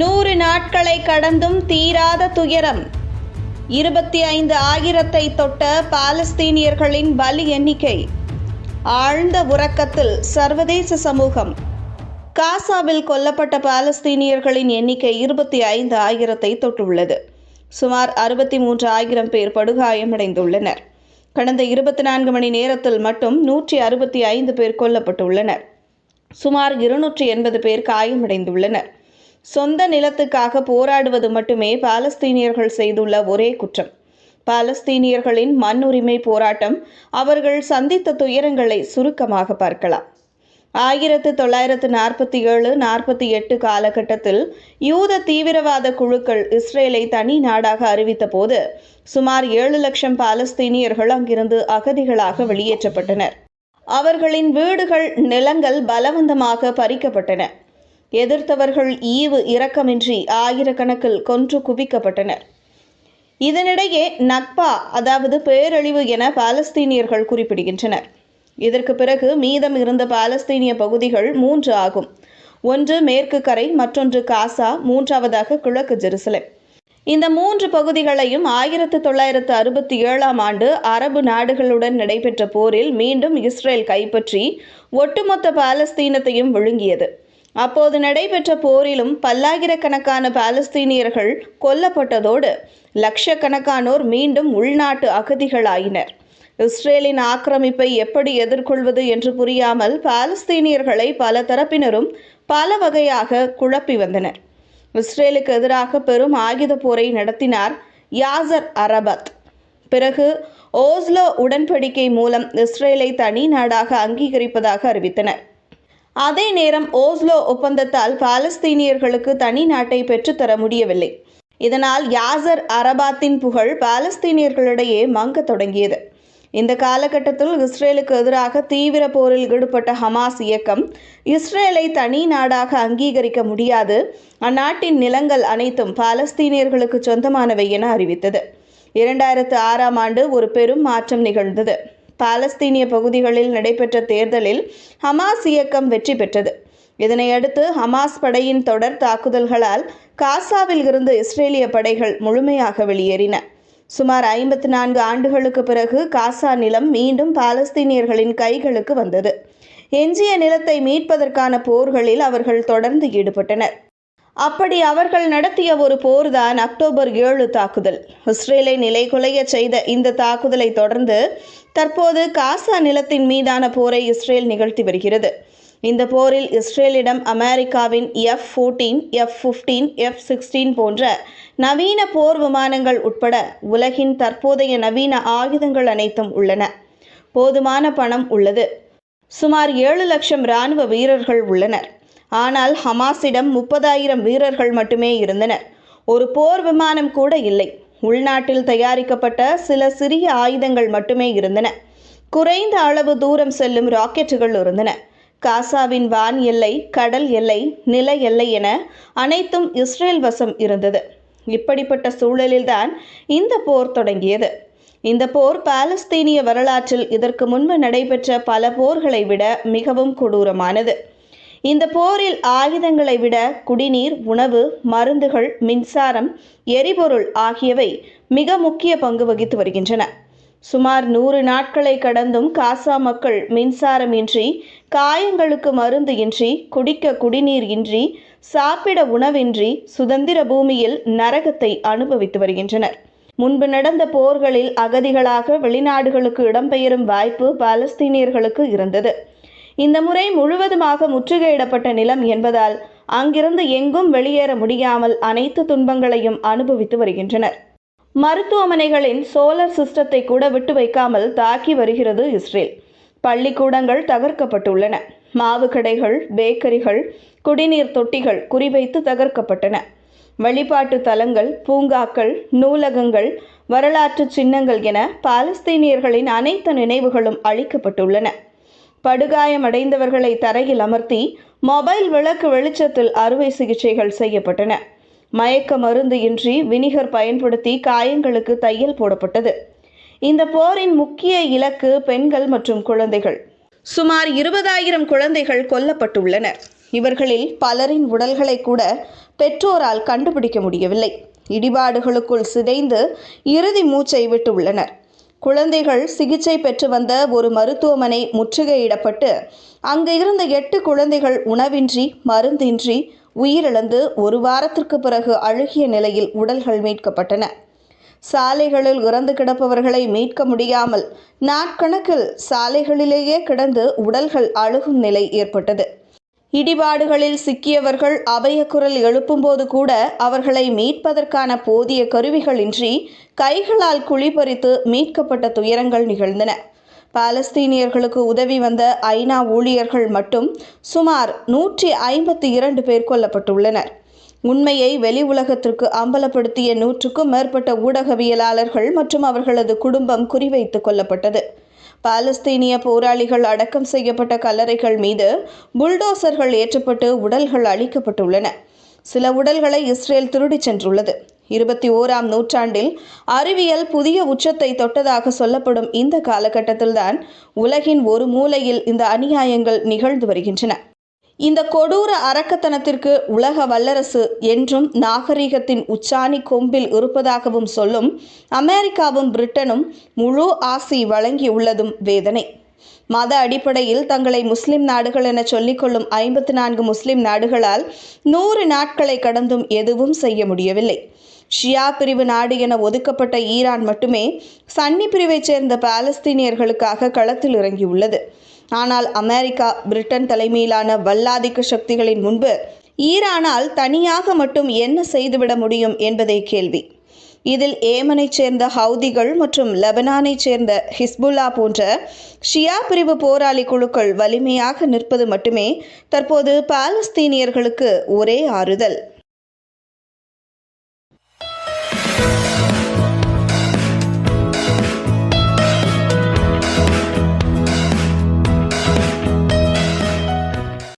நூறு நாட்களை கடந்தும் தீராத துயரம். இருபத்தி ஐந்து ஆயிரத்தை தொட்ட பாலஸ்தீனியர்களின் பலி எண்ணிக்கை. ஆழ்ந்த உறக்கத்தில் சர்வதேச சமூகம். காசாவில் கொல்லப்பட்ட பாலஸ்தீனியர்களின் எண்ணிக்கை இருபத்தி ஐந்து ஆயிரத்தை தொட்டுள்ளது. சுமார் அறுபத்தி மூன்று ஆயிரம் பேர் படுகாயமடைந்துள்ளனர். கடந்த இருபத்தி நான்கு மணி நேரத்தில் மட்டும் நூற்றி அறுபத்தி ஐந்து பேர் கொல்லப்பட்டுள்ளனர். சுமார் இருநூற்றி எண்பது பேர் காயமடைந்துள்ளனர். சொந்த நிலத்துக்காக போராடுவது மட்டுமே பாலஸ்தீனியர்கள் செய்துள்ள ஒரே குற்றம். பாலஸ்தீனியர்களின் மண் உரிமை போராட்டம் அவர்கள் சந்தித்த துயரங்களை சுருக்கமாக பார்க்கலாம். ஆயிரத்து தொள்ளாயிரத்து நாற்பத்தி ஏழு நாற்பத்தி எட்டு காலகட்டத்தில் யூத தீவிரவாத குழுக்கள் இஸ்ரேலை தனி நாடாக அறிவித்த போது சுமார் ஏழு லட்சம் பாலஸ்தீனியர்கள் அங்கிருந்து அகதிகளாக வெளியேற்றப்பட்டனர். அவர்களின் வீடுகள் நிலங்கள் பலவந்தமாக பறிக்கப்பட்டன. எதிர்த்தவர்கள் ஈவு இரக்கமின்றி ஆயிரக்கணக்கில் கொன்று குவிக்கப்பட்டனர். இதனிடையே நக்பா அதாவது பேரழிவு என பாலஸ்தீனியர்கள் குறிப்பிடுகின்றனர். இதற்கு பிறகு மீதம் இருந்த பாலஸ்தீனிய பகுதிகள் மூன்று ஆகும். ஒன்று மேற்கு கரை மற்றொன்று காசா மூன்றாவதாக கிழக்கு ஜெருசலேம். இந்த மூன்று பகுதிகளையும் ஆயிரத்து தொள்ளாயிரத்து அறுபத்தி ஏழாம் ஆண்டு அரபு நாடுகளுடன் நடைபெற்ற போரில் மீண்டும் இஸ்ரேல் கைப்பற்றி ஒட்டுமொத்த பாலஸ்தீனத்தையும் விழுங்கியது. அப்போது நடைபெற்ற போரிலும் பல்லாயிரக்கணக்கான பாலஸ்தீனியர்கள் கொல்லப்பட்டதோடு லட்சக்கணக்கானோர் மீண்டும் உள்நாட்டு அகதிகளாயினர். இஸ்ரேலின் ஆக்கிரமிப்பை எப்படி எதிர்கொள்வது என்று புரியாமல் பாலஸ்தீனியர்களை பல தரப்பினரும் பல வகையாக குழப்பி வந்தனர். இஸ்ரேலுக்கு எதிராக பெரும் ஆயுத போரை நடத்தினார் யாசர் அரபத். பிறகு ஓஸ்லோ உடன்படிக்கை மூலம் இஸ்ரேலை தனி நாடாக அங்கீகரிப்பதாக அறிவித்தனர். அதே நேரம் ஓஸ்லோ ஒப்பந்தத்தால் பாலஸ்தீனியர்களுக்கு தனி நாட்டை பெற்றுத்தர முடியவில்லை. இதனால் யாசர் அரபாத்தின் புகழ் பாலஸ்தீனியர்களிடையே மங்கத் தொடங்கியது. இந்த காலகட்டத்தில் இஸ்ரேலுக்கு எதிராக தீவிர போரில் ஈடுபட்ட ஹமாஸ் இயக்கம் இஸ்ரேலை தனி நாடாக அங்கீகரிக்க முடியாது. அந்நாட்டின் நிலங்கள் அனைத்தும் பாலஸ்தீனியர்களுக்கு சொந்தமானவை என அறிவித்தது. இரண்டாயிரத்து ஆறாம் ஆண்டு ஒரு பெரும் மாற்றம் நிகழ்ந்தது. பாலஸ்தீனிய பகுதிகளில் நடைபெற்ற தேர்தலில் ஹமாஸ் இயக்கம் வெற்றி பெற்றது. இதனையடுத்து ஹமாஸ் படையின் தொடர் தாக்குதல்களால் காசாவில் இருந்து இஸ்ரேலிய படைகள் முழுமையாக வெளியேறின. சுமார் ஐம்பத்தி நான்கு ஆண்டுகளுக்கு பிறகு காசா நிலம் மீண்டும் பாலஸ்தீனியர்களின் கைகளுக்கு வந்தது. எஞ்சிய நிலத்தை மீட்பதற்கான போர்களில் அவர்கள் தொடர்ந்து ஈடுபட்டனர். அப்படி அவர்கள் நடத்திய ஒரு போர்தான் அக்டோபர் ஏழு தாக்குதல். இஸ்ரேலை நிலைகுலைய செய்த இந்த தாக்குதலை தொடர்ந்து தற்போது காசா நிலத்தின் மீதான போரை இஸ்ரேல் நிகழ்த்தி வருகிறது. இந்த போரில் இஸ்ரேலிடம் அமெரிக்காவின் F fourteen F fifteen F sixteen போன்ற நவீன போர் விமானங்கள் உட்பட உலகின் தற்போதைய நவீன ஆயுதங்கள் அனைத்தும் உள்ளன. போதுமான பணம் உள்ளது. சுமார் ஏழு லட்சம் இராணுவ வீரர்கள் உள்ளனர். ஆனால் ஹமாஸிடம் முப்பதாயிரம் வீரர்கள் மட்டுமே இருந்தனர். ஒரு போர் விமானம் கூட இல்லை. உள்நாட்டில் தயாரிக்கப்பட்ட சில சிறிய ஆயுதங்கள் மட்டுமே இருந்தன. குறைந்த அளவு தூரம் செல்லும் ராக்கெட்டுகள் இருந்தன. காசாவின் வான் எல்லை கடல் எல்லை நில எல்லை என அனைத்தும் இஸ்ரேல் வசம் இருந்தது. இப்படிப்பட்ட சூழலில்தான் இந்த போர் தொடங்கியது. இந்த போர் பாலஸ்தீனிய வரலாற்றில் இதற்கு முன்பு நடைபெற்ற பல போர்களை விட மிகவும் கொடூரமானது. இந்த போரில் ஆயுதங்களை விட குடிநீர் உணவு மருந்துகள் மின்சாரம் எரிபொருள் ஆகியவை மிக முக்கிய பங்கு வகித்து வருகின்றன. சுமார் நூறு நாட்களை கடந்தும் காசா மக்கள் மின்சாரம் இன்றி காயங்களுக்கு மருந்து இன்றி குடிக்க குடிநீர் இன்றி சாப்பிட உணவின்றி சுதந்திர பூமியில் நரகத்தை அனுபவித்து வருகின்றனர். முன்பு நடந்த போர்களில் அகதிகளாக வெளிநாடுகளுக்கு இடம்பெயரும் வாய்ப்பு பாலஸ்தீனியர்களுக்கு இருந்தது. இந்த முறை முழுவதுமாக முற்றுகையிடப்பட்ட நிலம் என்பதால் அங்கிருந்து எங்கும் வெளியேற முடியாமல் அனைத்து துன்பங்களையும் அனுபவித்து வருகின்றனர். மருத்துவமனைகளின் சோலார் சிஸ்டத்தை கூட விட்டு வைக்காமல் தாக்கி வருகிறது இஸ்ரேல். பள்ளிக்கூடங்கள் தகர்க்கப்பட்டுள்ளன. மாவு கடைகள் பேக்கரிகள் குடிநீர் தொட்டிகள் குறிவைத்து தகர்க்கப்பட்டன. வழிபாட்டு தலங்கள் பூங்காக்கள் நூலகங்கள் வரலாற்று சின்னங்கள் என பாலஸ்தீனியர்களின் அனைத்து நினைவுகளும் அழிக்கப்பட்டுள்ளன படுகாயமடைந்தவர்களை தரையில் அமர்த்தி மொபைல் விளக்கு வெளிச்சத்தில் அறுவை சிகிச்சைகள் செய்யப்பட்டன. மயக்க மருந்து இன்றி வினிகர் பயன்படுத்தி காயங்களுக்கு தையல் போடப்பட்டது. இந்த போரின் முக்கிய இலக்கு பெண்கள் மற்றும் குழந்தைகள். சுமார் இருபதாயிரம் குழந்தைகள் கொல்லப்பட்டுள்ளனர். இவர்களில் பலரின் உடல்களை கூட பெற்றோரால் கண்டுபிடிக்க முடியவில்லை. இடிபாடுகளுக்குள் சிதைந்து இறுதி மூச்சை விட்டு உள்ளனர் குழந்தைகள் சிகிச்சை பெற்று வந்த ஒரு மருத்துவமனை முற்றுகையிடப்பட்டு அங்கு இருந்த எட்டு குழந்தைகள் உணவின்றி மருந்தின்றி உயிரிழந்து ஒரு வாரத்திற்கு பிறகு அழுகிய நிலையில் உடல்கள் மீட்கப்பட்டன. சாலைகளில் இறந்து கிடப்பவர்களை மீட்க முடியாமல் நாட்கணக்கில் சாலைகளிலேயே கிடந்து உடல்கள் அழுகும் நிலை ஏற்பட்டது. இடிபாடுகளில் சிக்கியவர்கள் அபயக்குரல் எழுப்பும்போது கூட அவர்களை மீட்பதற்கான போதிய கருவிகளின்றி கைகளால் குழிபறித்து மீட்கப்பட்ட துயரங்கள் நிகழ்ந்தன. பாலஸ்தீனியர்களுக்கு உதவி வந்த ஐநா ஊழியர்கள் மட்டும் சுமார் நூற்றி ஐம்பத்தி இரண்டு பேர் கொல்லப்பட்டுள்ளனர். உண்மையை வெளி உலகத்திற்கு அம்பலப்படுத்திய நூற்றுக்கும் மேற்பட்ட ஊடகவியலாளர்கள் மற்றும் அவர்களது குடும்பம் குறிவைத்து கொல்லப்பட்டது பாலஸ்தீனிய போராளிகள் அடக்கம் செய்யப்பட்ட கல்லறைகள் மீது புல்டோசர்கள் ஏற்றப்பட்டு உடல்கள் அழிக்கப்பட்டுள்ளன. சில உடல்களை இஸ்ரேல் திருடிச் சென்றுள்ளது. இருபத்தி ஓராம் நூற்றாண்டில் அறிவியல் புதிய உச்சத்தை தொட்டதாக சொல்லப்படும் இந்த காலகட்டத்தில்தான் உலகின் ஒரு மூலையில் இந்த அநியாயங்கள் நிகழ்ந்து வருகின்றன. இந்த கொடூர அரக்கத்தனத்திற்கு உலக வல்லரசு என்றும் நாகரிகத்தின் உச்சாணி கொம்பில் இருப்பதாகவும் சொல்லும் அமெரிக்காவும் பிரிட்டனும் முழு ஆசி வழங்கியுள்ளதும் வேதனை. மத அடிப்படையில் தங்களை முஸ்லிம் நாடுகள் என சொல்லிக்கொள்ளும் ஐம்பத்தி நான்கு முஸ்லிம் நாடுகளால் நூறு நாட்களை கடந்தும் எதுவும் செய்ய முடியவில்லை. ஷியா பிரிவு நாடு என ஒதுக்கப்பட்ட ஈரான் மட்டுமே சன்னி பிரிவைச் சேர்ந்த பாலஸ்தீனியர்களுக்காக களத்தில் இறங்கியுள்ளது. ஆனால் அமெரிக்கா பிரிட்டன் தலைமையிலான வல்லாதிக்க சக்திகளின் முன்பு ஈரானால் தனியாக மட்டும் என்ன செய்துவிட முடியும் என்பதே கேள்வி. இதில் ஏமனைச் சேர்ந்த ஹவுதிகள் மற்றும் லெபனானைச் சேர்ந்த ஹிஸ்புல்லா போன்ற ஷியா பிரிவு போராளி குழுக்கள் வலிமையாக நிற்பது மட்டுமே தற்போது பாலஸ்தீனியர்களுக்கு ஒரே ஆறுதல்.